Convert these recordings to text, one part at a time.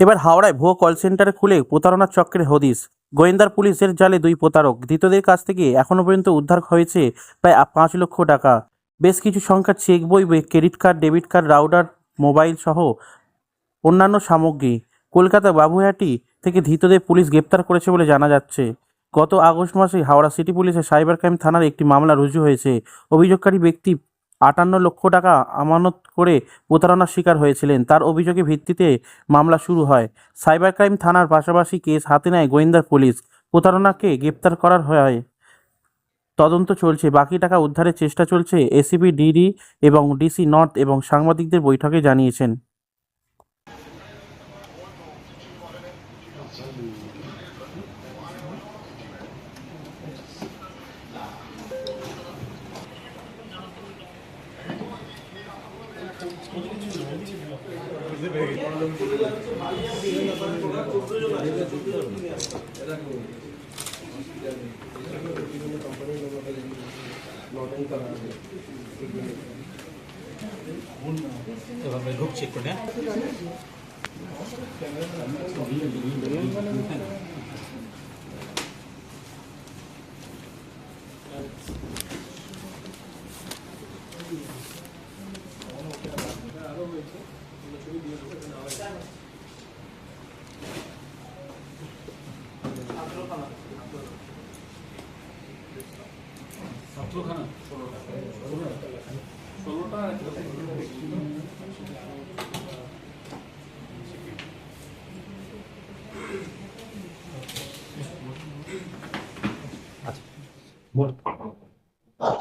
এবার হাওড়ায় ভুয়ো কল সেন্টার খুলে প্রতারণার চক্রের হদিস গোয়েন্দার পুলিশের জালে দুই প্রতারক। ধৃতদের কাছ থেকে এখনও পর্যন্ত উদ্ধার হয়েছে প্রায় পাঁচ লক্ষ টাকা। বেশ কিছু সংখ্যার চেক বই credit card, debit card, router, mobile সহ অন্যান্য সামগ্রী। কলকাতা বাবুহাটি থেকে ধৃতদের পুলিশ গ্রেপ্তার করেছে বলে জানা যাচ্ছে। গত আগস্ট মাসে হাওড়া সিটি পুলিশের সাইবার ক্রাইম থানার একটি মামলা রুজু হয়েছে। অভিযোগকারী ব্যক্তি আটান্ন লক্ষ টাকা আমানত করে প্রতারণার শিকার হয়েছিলেন। তার অভিযোগের ভিত্তিতে মামলা শুরু হয়। সাইবার ক্রাইম থানার পাশাপাশি কেস হাতে নেয় গোয়েন্দা পুলিশ। প্রতারণাকে গ্রেপ্তার করার হয়। তদন্ত চলছে। বাকি টাকা উদ্ধারের চেষ্টা চলছে। এসিপি ডিডি এবং ডিসি নর্থ এবং সাংবাদিকদের বৈঠকে জানিয়েছেন। এভাবে ঢুকছে একটু না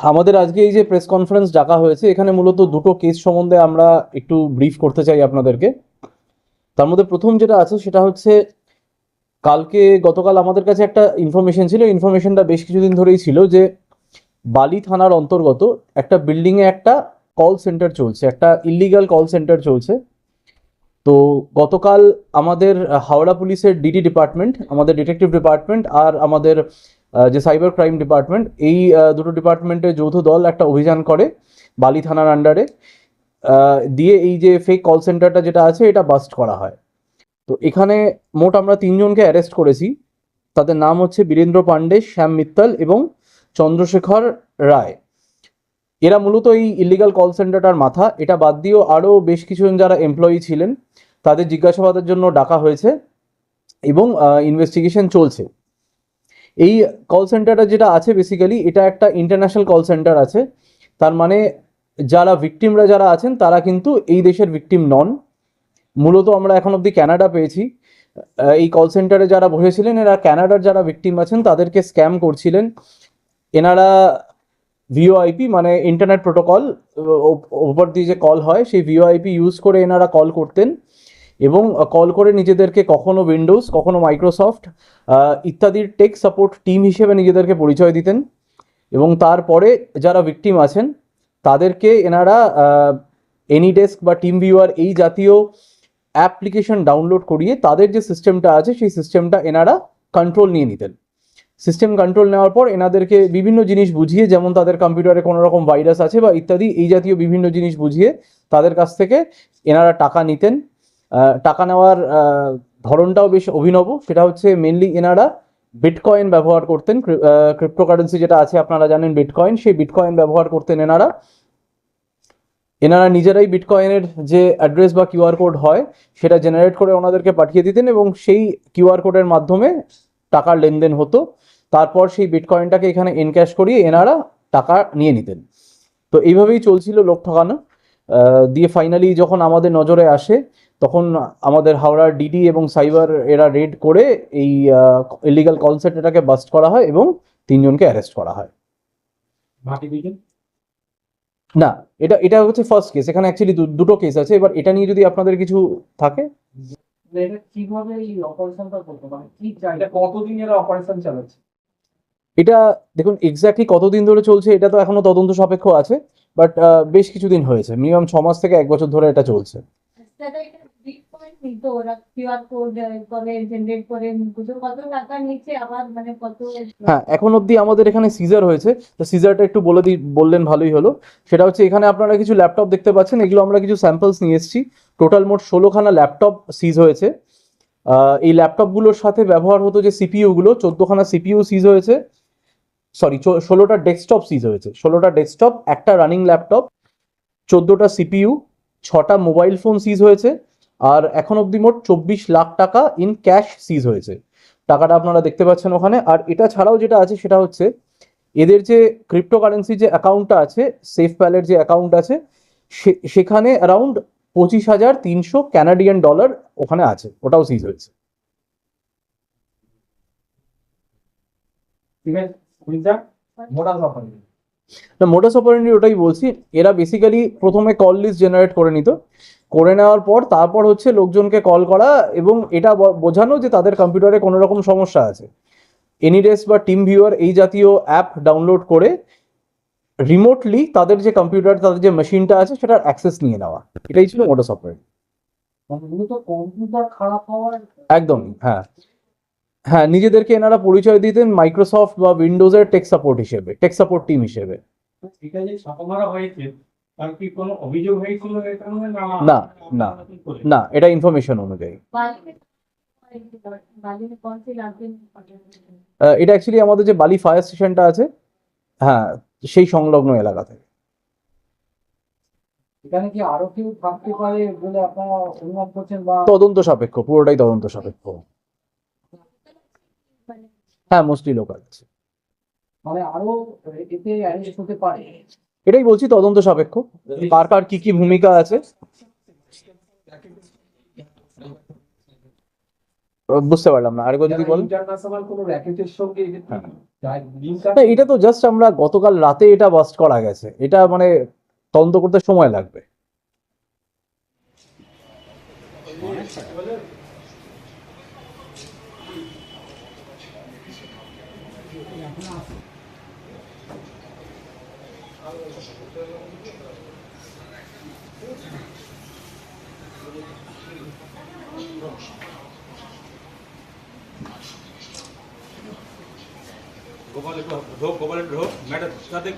আমাদের আজকে এই যে প্রেস কনফারেন্স ডাকা হয়েছে, এখানে মূলত দুটো কেস সম্বন্ধে আমরা একটু ব্রিফ করতে চাই আপনাদেরকে। তার মধ্যে প্রথম যেটা আছে, সেটা হচ্ছে, কালকে গতকাল আমাদের কাছে একটা ইনফরমেশন ছিল। ইনফরমেশনটা বেশ কিছুদিন ধরেই ছিল যে বালি থানার অন্তর্গত একটা বিল্ডিংয়ে একটা কল সেন্টার চলছে, একটা ইলিগাল কল সেন্টার চলছে। তো গতকাল আমাদের হাওড়া পুলিশের ডিডি ডিপার্টমেন্ট আমাদের ডিটেকটিভ ডিপার্টমেন্ট আর আমাদের যে সাইবার ক্রাইম ডিপার্টমেন্ট এই দুটো ডিপার্টমেন্টের যৌথ দল একটা অভিযান করে বালি থানার আন্ডারে দিয়ে এই যে ফেক কল সেন্টারটা যেটা আছে, এটা বাস্ট করা হয়। তো এখানে মোট আমরা তিনজনকে অ্যারেস্ট করেছি। তাদের নাম হচ্ছে বীরেন্দ্র পাণ্ডে, শ্যাম মিত্তাল এবং চন্দ্রশেখর রায়। এরা মূলত এই ইলিগাল কল সেন্টারটার মাথা। এটা বাদ দিয়েও আরও বেশ কিছুজন যারা এমপ্লয়ি ছিলেন, তাদের জিজ্ঞাসাবাদের জন্য ডাকা হয়েছে এবং ইনভেস্টিগেশন চলছে। এই কল সেন্টারটা যেটা আছে বেসিক্যালি এটা একটা ইন্টারন্যাশনাল কল সেন্টার আছে। তার মানে যারা ভিকটিমরা যারা আছেন, তারা কিন্তু এই দেশের ভিকটিম নন। মূলত আমরা এখন অবধি ক্যানাডা পেয়েছি। এই কল সেন্টারে যারা বসেছিলেন, এরা ক্যানাডার যারা ভিকটিম আছেন, তাদেরকে স্ক্যাম করছিলেন। এনারা ভিওআইপি মানে ইন্টারনেট প্রোটোকল ওপর দিয়ে যে কল হয়, সেই ভিওআইপি ইউজ করে এনারা কল করতেন এবং কল করে নিজেদেরকে কখনো উইন্ডোজ কখনো মাইক্রোসফট ইত্যাদির টেক সাপোর্ট টিম হিসেবে নিজেদেরকে পরিচয় দিতেন এবং তারপরে যারা ভিকটিম আছেন, তাদেরকে এনারা এনি ডেস্ক বা টিম ভিউয়ার এই জাতীয় অ্যাপ্লিকেশন ডাউনলোড করিয়ে তাদের যে সিস্টেমটা আছে, সেই সিস্টেমটা এনারা কন্ট্রোল নিয়ে নিতেন। সিস্টেম কন্ট্রোল নেওয়ার পর এনাদেরকে বিভিন্ন জিনিস বুঝিয়ে, যেমন তাদের কম্পিউটারে কোনো রকম ভাইরাস আছে বা ইত্যাদি, এই জাতীয় বিভিন্ন জিনিস বুঝিয়ে তাদের কাছ থেকে এনারা টাকা নিতেন। টাকা নেওয়ার ধরনটাও বেশ অভিনব। সেটা হচ্ছে মেনলি এনারা বিটকয়েন ব্যবহার করতেন। ক্রিপ্টোকারেন্সি যেটা আছে, আপনারা জানেন বিটকয়েন সেই বিটকয়েন ব্যবহার করতেন এনারা। এনারা নিজেরাই বিটকয়েনের যে অ্যাড্রেস বা কিউআর কোড হয়, সেটা জেনারেট করে ওনাদেরকে পাঠিয়ে দিতেন এবং সেই কিউআর কোডের মাধ্যমে টাকার লেনদেন হতো। তারপর সেই বিটকয়েনটাকে এখানে এনক্যাশ করিয়ে এনারা টাকা নিয়ে নিতেন। তো এইভাবেই চলছিল লোক ঠকানো। দিয়ে ফাইনালি যখন আমাদের নজরে আসে তখন আমাদের হাওড়ার ডিডি এবং সাইবার এরা রেড করে এই ইলিগাল কল সেন্টারটাকে বাস্ট করা হয় এবং তিনজনকে অ্যারেস্ট করা হয়। না এটা এটা হচ্ছে ফার্স্ট কেস এখানে অ্যাকচুয়ালি দুটো কেস আছে। এবার এটা নিয়ে যদি আপনাদের কিছু থাকে। এটা কীভাবে এই অপারেশনটা করতো মানে কি কতদিন এরা অপারেশন চালাচ্ছে? এটা দেখুন এক্স্যাক্টলি কতদিন ধরে চলছে, এটা তো এখনও তদন্ত সাপেক্ষ আছে বাট বেশ কিছুদিন হয়েছে মিনিমাম ছ মাস থেকে এক বছর ধরে এটা চলছে। হ্যাঁ এখন অবধি আমাদের এখানে সিজার হয়েছে, তো সিজারটা একটু বলে দিই বললেন ভালোই হলো। সেটা হচ্ছে এখানে আপনারা কিছু ল্যাপটপ দেখতে পাচ্ছেন, এগুলো আমরা কিছু স্যাম্পলস নিয়ে এসেছি। টোটাল মোট ষোলোখানা ল্যাপটপ সিজ হয়েছে। এই ল্যাপটপগুলোর সাথে ব্যবহার হতো যে সিপিইউ গুলো, চোদ্দখানা সিপিইউ সিজ হয়েছে। সরি ষোলোটা ডেস্কটপ সিজ হয়েছে। ষোলোটা ডেস্কটপ একটা রানিং ল্যাপটপ চোদ্দোটা সিপিইউ ছটা মোবাইল ফোন সিজ হয়েছে, আর এখন অবধি মোট চব্বিশ লাখ টাকা ইন ক্যাশ সিজ হয়েছে। টাকাটা আপনারা দেখতে পাচ্ছেন ওখানে। আর এটা ছাড়াও যেটা আছে, সেটা হচ্ছে এদের যে ক্রিপ্টোকারেন্সি যে অ্যাকাউন্টটা আছে সেফ প্যালের যে অ্যাকাউন্ট আছে সেখানে অ্যারাউন্ড পঁচিশ হাজার তিনশো ক্যানাডিয়ান ডলার ওখানে আছে। ওটাও সিজ হয়েছে। ঠিক আছে? না মোটাস অপারেন্ডি ওটাই বলছি এরা বেসিক্যালি প্রথমে কল লিস্ট জেনারেট করে নিত। করে নেওয়ার পর তারপর হচ্ছে লোকজনকে কল করা এবং এটা বোঝানো যে তাদের কম্পিউটারে কোনো রকম সমস্যা আছে। এনিডেস বা টিম ভিউয়ার এই জাতীয় অ্যাপ ডাউনলোড করে রিমোটলি তাদের যে কম্পিউটার তাদের যে মেশিনটা আছে সেটার অ্যাক্সেস নিয়ে নেওয়া। এটাই ছিল মোটাস অপারেন্ডি মানে কম্পিউটার খারাপ হওয়ার একদম হ্যাঁ। হ্যাঁ নিজেদেরকে এনারা পরিচয় দিতেন মাইক্রোসফট বা উইন্ডোজের টেক সাপোর্ট হিসেবে টেক সাপোর্ট টিম হিসেবে। এটা যে ছাপামারা হয়েছে না না না এটা ইনফরমেশন অনুযায়ী। এটা অ্যাকচুয়ালি আমাদের যে বালি ফায়ার স্টেশনটা আছে হ্যাঁ সেই সংলগ্ন এলাকা থেকে। কি আরও কেউ থাকতে তদন্ত সাপেক্ষ পুরোটাই তদন্ত সাপেক্ষ। হ্যাঁ মোস্টলি লোকাল আছে। মানে আরও এতে অ্যারেস্ট হতে পারে। এটাই বলছি তদন্ত সাপেক্ষ। কার কার কি কি ভূমিকা আছে? বুঝতে পারলাম না। আরেকবার যদি বলেন। হ্যাঁ। না এটা তো জাস্ট আমরা গতকাল রাতে এটা বাস্ট করা গেছে। এটা মানে তদন্ত করতে সময় লাগবে। গোপাল একটু ঢোক গোপাল একটু ঢোক ম্যাডাম তাদের